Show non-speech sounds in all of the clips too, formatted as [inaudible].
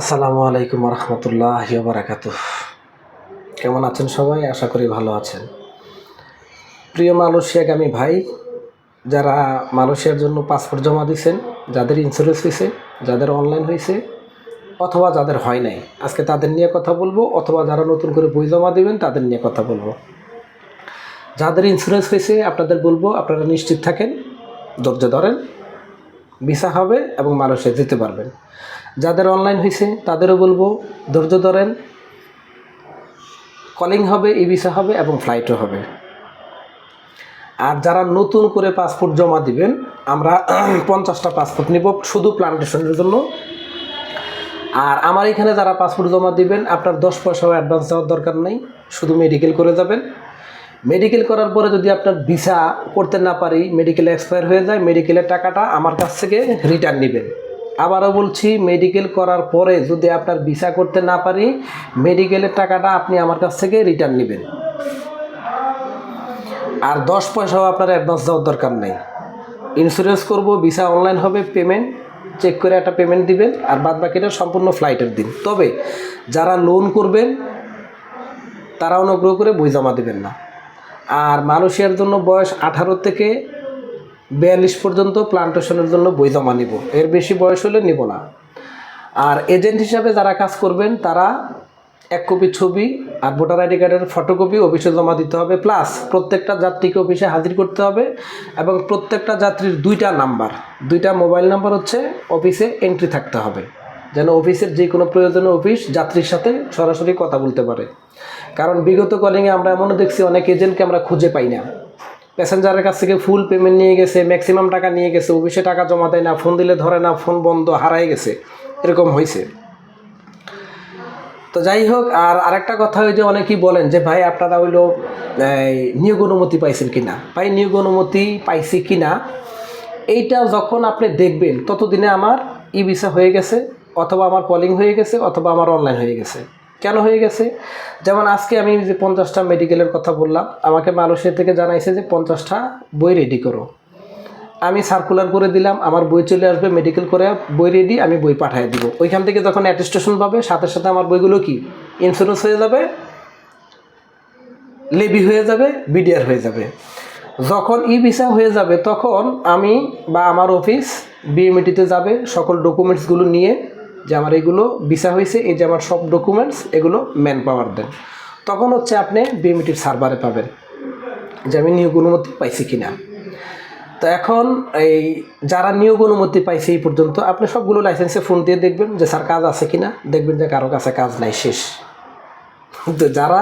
আসসালামু আলাইকুম রহমতুল্লাহ বারাকাত কেমন আছেন সবাই? আশা করি ভালো আছেন। প্রিয় মালয়েশিয়াগামী ভাই, যারা মালয়েশিয়ার জন্য পাসপোর্ট জমা দিয়েছেন, যাদের ইন্স্যুরেন্স হয়েছে, যাদের অনলাইন হয়েছে, অথবা যাদের হয় নাই, আজকে তাদের নিয়ে কথা বলব, অথবা যারা নতুন করে বই জমা দেবেন, তাদের নিয়ে কথা বলব। যাদের ইন্স্যুরেন্স হয়েছে, আপনাদের বলব, আপনারা নিশ্চিত থাকেন, ধৈর্য ধরেন, ভিসা হবে এবং মালয়েশিয়া যেতে পারবেন। যাদের অনলাইন হয়েছে তাদেরও বলব, ধৈর্য ধরেন। কলিং হবে ই ভিসা হবে এবং ফ্লাইটও হবে। আর যারা নতুন করে পাসপোর্ট জমা দিবেন, আমরা [clears throat] পঞ্চাশটা পাসপোর্ট নিব শুধু প্লান্টেশনের জন্য। আর আমার এখানে যারা পাসপোর্ট জমা দিবেন, আপনার দশ পয়সাও অ্যাডভান্স দেওয়ার দরকার নেই, শুধু মেডিকেল করে যাবেন। মেডিকেল করার পরে যদি আপনার ভিসা করতে না পারি মেডিকেল এক্সপায়ার হয়ে যায় মেডিকেলের টাকাটা আমার কাছ থেকে রিটার্ন নেবেন। আবারও বলছি মেডিকেল করার পরে যদি আপনার ভিসা করতে না পারি মেডিকেলের টাকাটা আপনি আমার কাছ থেকে রিটার্ন নেবেন। আর দশ পয়সাও আপনার অ্যাডভান্স দেওয়ার দরকার নেই। ইন্স্যুরেন্স করব ভিসা অনলাইন হবে পেমেন্ট চেক করে একটা পেমেন্ট দিবেন, আর বাদ বাকিটা সম্পূর্ণ ফ্লাইটের দিন। তবে যারা লোন করবেন, তারা অনুগ্রহ করে বই জমা দেবেন না। আর মালয়েশিয়ার জন্য বয়স আঠারো থেকে বিয়াল্লিশ পর্যন্ত প্লান্টেশনের জন্য বই জমা নিব। এর বেশি বয়স হলে নিব না। আর এজেন্ট হিসাবে যারা কাজ করবেন, তারা এক কপি ছবি আর ভোটার আইডি কার্ডের ফটোকপি অফিসে জমা দিতে হবে। প্লাস প্রত্যেকটা যাত্রীকে অফিসে হাজির করতে হবে এবং প্রত্যেকটা যাত্রীর দুইটা নাম্বার দুইটা মোবাইল নাম্বার হচ্ছে অফিসে এন্ট্রি থাকতে হবে। যেন অফিসের যে কোনো প্রয়োজনীয় অফিস যাত্রীর সাথে সরাসরি কথা বলতে পারে। কারণ বিগত কলিংয়ে আমরা এমনও দেখছি, অনেক এজেন্টকে আমরা খুঁজে পাই না। প্যাসেঞ্জারের কাছ থেকে ফুল পেমেন্ট নিয়ে গেছে ম্যাক্সিমাম টাকা নিয়ে গেছে, অফিসে টাকা জমা দেয় না ফোন দিলে ধরে না ফোন বন্ধ, হারাই গেছে। এরকম হয়েছে তো যাই হোক, আর আরেকটা কথা ওই যে অনেকেই বলেন যে, ভাই, আপনারা হইল নিয়োগ অনুমতি পাইছেন কিনা? ভাই, নিয়োগ অনুমতি পাইছি কি না এইটা যখন আপনি দেখবেন, ততদিনে আমার ই ভিসা হয়ে গেছে, অথবা আমার কলিং হয়ে গেছে, অথবা আমার অনলাইন হয়ে গেছে। কেন হয়ে গেছে? যেমন আজকে আমি যে পঞ্চাশটা মেডিকেলের কথা বললাম, আমাকে মালয়েশিয়া থেকে জানাইছে যে পঞ্চাশটা বই রেডি করো। আমি সার্কুলার করে দিলাম, আমার বই চলে আসবে মেডিকেল করে বই রেডি আমি বই পাঠিয়ে দিব। ওইখান থেকে যখন অ্যাটেস্টেশন পাবে, সাথে সাথে আমার বইগুলো কি? ইন্স্যুরেন্স হয়ে যাবে লেবি হয়ে যাবে বিডিআর হয়ে যাবে। যখন ই ভিসা হয়ে যাবে, তখন আমি বা আমার অফিস বিএমইটিতে যাবে, সকল ডকুমেন্টসগুলো নিয়ে যে আমার এগুলো ভিসা হয়েছে, এই যে আমার সব ডকুমেন্টস এগুলো ম্যান পাওয়ার দেন। তখন হচ্ছে আপনি বিএমইটির সার্ভারে পাবেন, যে আমি নিয়োগ অনুমতি পাইছি কিনা। তো এখন এই যারা নিয়োগ অনুমতি পাইছে এই পর্যন্ত, আপনি সবগুলো লাইসেন্সে ফোন দিয়ে দেখবেন যে স্যার কাজ আছে কিনা, দেখবেন যে কারও কাছে কাজ নাই, শেষ। তো যারা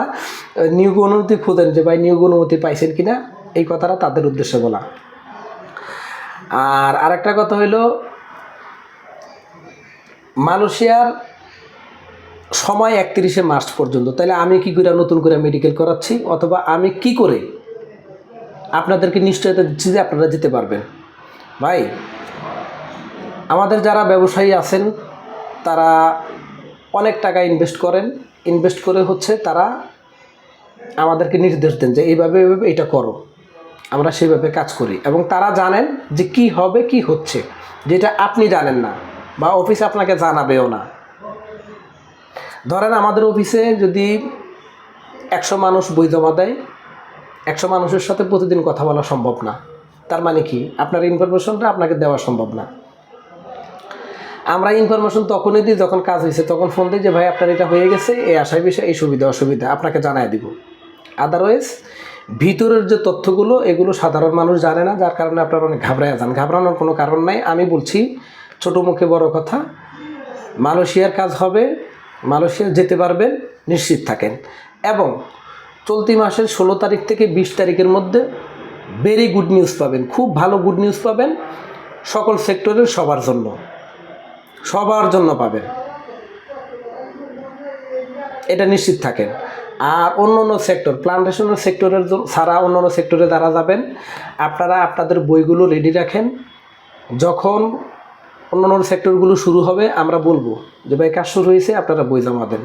নিয়োগ অনুমতি খুঁজেন যে ভাই নিয়োগ অনুমতি পাইছেন কিনা, এই কথাটা তাদের উদ্দেশ্যে বলা। আর আরেকটা কথা হইল মালয়েশিয়ার সময় একত্রিশে মার্চ পর্যন্ত। তাহলে আমি কি করে নতুন করে মেডিকেল করাচ্ছি? অথবা আমি কি করে আপনাদেরকে নিশ্চয়তা দিচ্ছি যে আপনারা যেতে পারবেন। ভাই, আমাদের যারা ব্যবসায়ী আছেন, তারা অনেক টাকা ইনভেস্ট করেন। ইনভেস্ট করে হচ্ছে তারা আমাদেরকে নির্দেশ দেন যে এইভাবে এইভাবে এটা করো। আমরা সেইভাবে কাজ করি। এবং তারা জানেন যে কি হবে, কি হচ্ছে। যেটা আপনি জানেন না। বা অফিস আপনাকে জানাবেও না। ধরেন আমাদের অফিসে যদি একশো মানুষ বই জমা দেয়, একশো মানুষের সাথে প্রতিদিন কথা বলা সম্ভব না। তার মানে কি? আপনার ইনফরমেশনটা আপনাকে দেওয়া সম্ভব না। আমরা ইনফরমেশন তখনই দিই যখন কাজ হয়েছে তখন ফোন দিই যে, ভাই, আপনার এটা হয়ে গেছে, এই আশায় বিষয়ে, এই সুবিধা, অসুবিধা। আপনাকে জানাই দিব। আদারওয়াইজ ভিতরের যে তথ্যগুলো, এগুলো সাধারণ মানুষ জানে না, যার কারণে আপনারা অনেক ঘাবড়ায় যান। ঘাবড়ানোর কোনো কারণ নাই। আমি বলছি ছোটো মুখে বড় কথা, মালয়েশিয়ার কাজ হবে, মালয়েশিয়া যেতে পারবেন, নিশ্চিত থাকেন। এবং চলতি মাসের ষোলো তারিখ থেকে বিশ তারিখের মধ্যে ভেরি গুড নিউজ পাবেন, খুব ভালো গুড নিউজ পাবেন সকল সেক্টরের সবার জন্য সবার জন্য পাবেন। এটা নিশ্চিত থাকেন। আর অন্য অন্য সেক্টর প্লান্টেশনের সেক্টরের ছাড়া অন্য অন্য সেক্টরে যারা যাবেন, আপনারা আপনাদের বইগুলো রেডি রাখেন। যখন অন্য অন্য সেক্টরগুলো শুরু হবে, আমরা বলব যে ভাই, কাজ শুরু হয়েছে, আপনারা বই জমা দেন।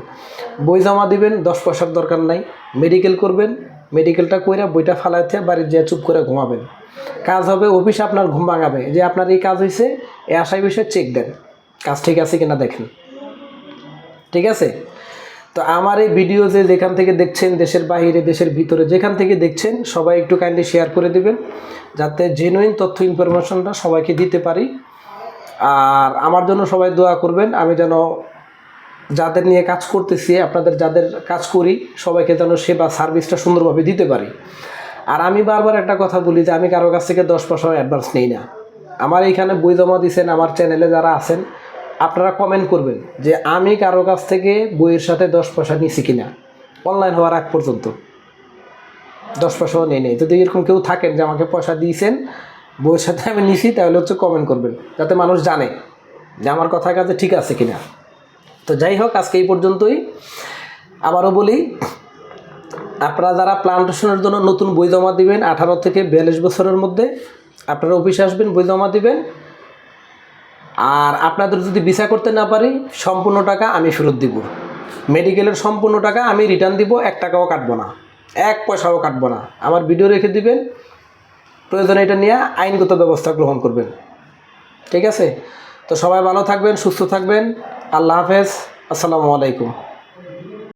বই জমা দিবেন, দশ পয়সার দরকার নাই। মেডিকেল করবেন মেডিকেলটা কইরা বইটা ফালাইতে বাড়ির যেয়ে চুপ করে ঘুমাবেন। কাজ হবে, অফিস আপনার ঘুম ভাঙাবে। যে আপনার এই কাজ হয়েছে এ আশায় বিষয়ে চেক দেন, কাজ ঠিক আছে কিনা দেখেন। ঠিক আছে? তো আমার এই ভিডিও যে যেখান থেকে দেখছেন, দেশের বাইরে, দেশের ভিতরে, যেখান থেকে দেখছেন, সবাই একটু কাইন্ডলি শেয়ার করে দিবেন, যাতে জেনুইন তথ্য ইনফরমেশনটা সবাইকে দিতে পারি। আর আমার জন্য সবাই দোয়া করবেন। আমি যেন যাদের নিয়ে কাজ করতেছি, আপনাদের যাদের কাজ করি, সবাইকে যেন সেবা, সার্ভিসটা সুন্দরভাবে দিতে পারি। আর আমি বারবার একটা কথা বলি যে, আমি কারও কাছ থেকে দশ পয়সা অ্যাডভান্স নেই না। আমার এইখানে বই জমা দিয়েছেন আমার চ্যানেলে যারা আছেন, আপনারা কমেন্ট করবেন যে, আমি কারও কাছ থেকে বইয়ের সাথে দশ পয়সা নিছি কিনা। অনলাইন হওয়ার আগ পর্যন্ত। দশ পয়সাও নেই নেই। যদি এরকম কেউ থাকেন যে, আমাকে পয়সা দিয়েছেন বইয়ের সাথে আমি নিছি, তাহলে হচ্ছে কমেন্ট করবেন, যাতে মানুষ জানে যে আমার কথা কাছে ঠিক আছে কিনা। তো যাই হোক, আজকে এই পর্যন্তই। আবারও বলি, আপনারা যারা প্লান্টেশনের জন্য নতুন বই জমা দিবেন, আঠারো থেকে বিয়াল্লিশ বছরের মধ্যে, আপনারা অফিসে আসবেন, বই জমা দিবেন। আর আপনাদের যদি ভিসা করতে না পারি, সম্পূর্ণ টাকা আমি ফেরত দিব। মেডিকেলের সম্পূর্ণ টাকা আমি রিটার্ন দিব, এক টাকাও কাটবো না, এক পয়সাও কাটবো না। আমার ভিডিও রেখে দিবেন প্রয়োজনে এটা নিয়ে আইনগত ব্যবস্থা গ্রহণ করবেন। ঠিক আছে? তো সবাই ভালো থাকবেন, সুস্থ থাকবেন। আল্লাহ হাফেজ। আসসালামু আলাইকুম।